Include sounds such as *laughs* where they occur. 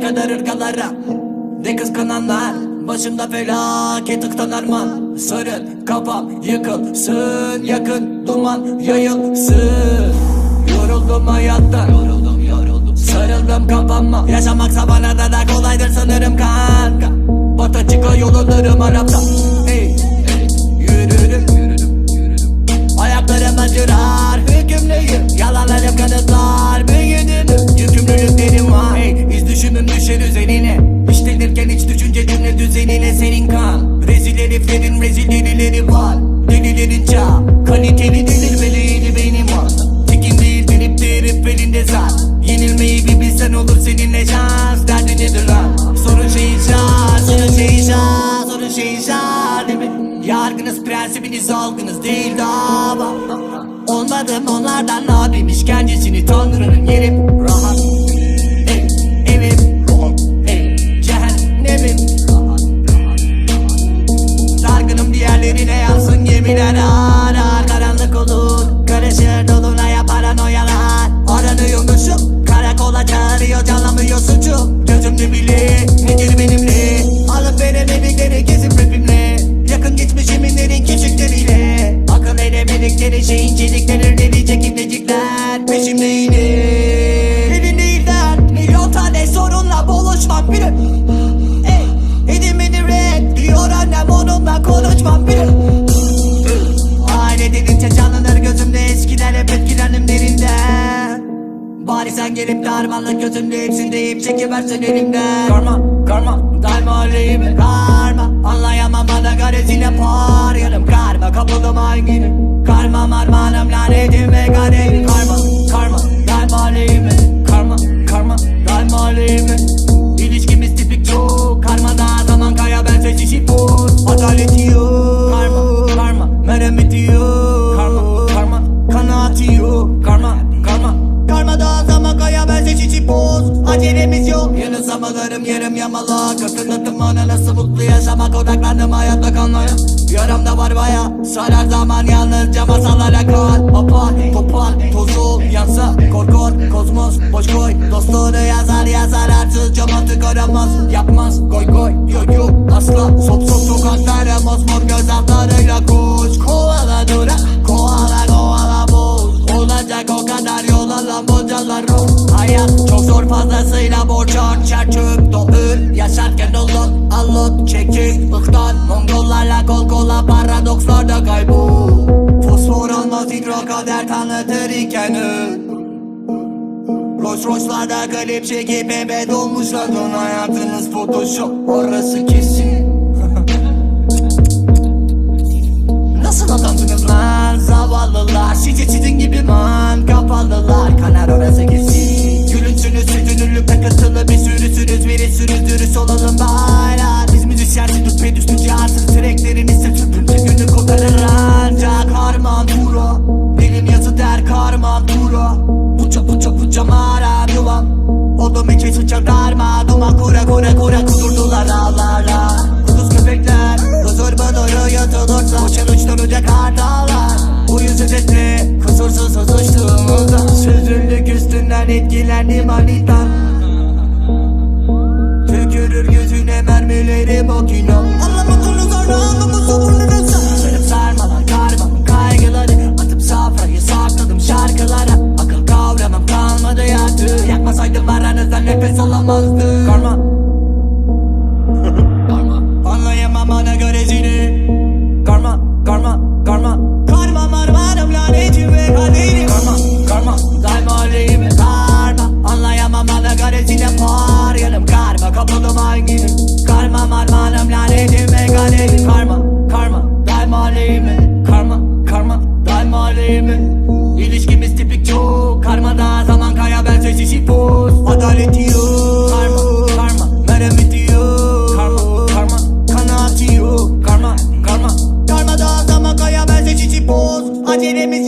kadar ırgalara Ne kıskananlar. Başımda felaket ıktan arman Sarıl kafam yıkılsın Yakın duman yayılsın. Yoruldum hayattan. Yoruldum yoruldum. Sarıldım kafama. Yaşamaksa bana da da kolaydır sanırım kanka. Bata çıka yollarım Arap'ta. Ey, ey, yürürüm. Ayaklarım acırar hükümlüyüm. Yalanlarım kanıtlar şey değil mi? Yargınız prensibiniz algınız değil dava Olmadım onlardan abim kendisini tanrının yerim Rahat Bari sen gelip de harmanla gözümde hepsini deyip çekiversen elimden. Karma, karma, daima aleyhime. Karma, anlayamam bana garezine par Yarım karma, kapıldım hangini? Karma, marmanım lanetim ve kaderim. Karma, Hatırlattım bana nasıl mutlu yaşamak Odaklandım hayatta kalmaya. Yaramda var baya Sarar zaman yalnızca masallara kal. Apar, topal, toz ol Yansa, korkor, kozmos Boş koy, dostluğunu yazar yazar Arsızca mantık aramaz. Yapmaz, goy goy, yo yo Asla, sop sop sokaklara Mosmor göz altlarıyla olmaz hidro kader tanıtır iken öl. Rolls Royce'larda klip çekip ebe dolmuşlar Dön hayatınız photoshop orası kesin. *laughs* Nasıl adamsınız lan? Zavallılar Sizi sizin gibi man. Kapalılar Kanar orası kesin. Gülünsünüz sütünürlük takıntılı bir sürüsünüz. Virüsünüz dürüst olalım baylar tutuştuğumuzda Süzüldük üstünden etkilendim manitan Tükürür gözüne mermileri makina Anlamakını zorla anlamı sabrınırsa Sarıp sarmalar karman kaygıları Atıp safrayı sakladım şarkılara. Akıl kavramam kalmadı ya Yakmasaydım aranızda nefes alamazdım. Karma. mi? İlişkimiz tipik çok Karmada zaman kaya ben sessiz ipoz Adaleti yok. Karma karma. Merhameti yok. Karma karma. Kanaati yok. Karma karma. Karmada zaman kaya ben sessiz ipoz Acelemiz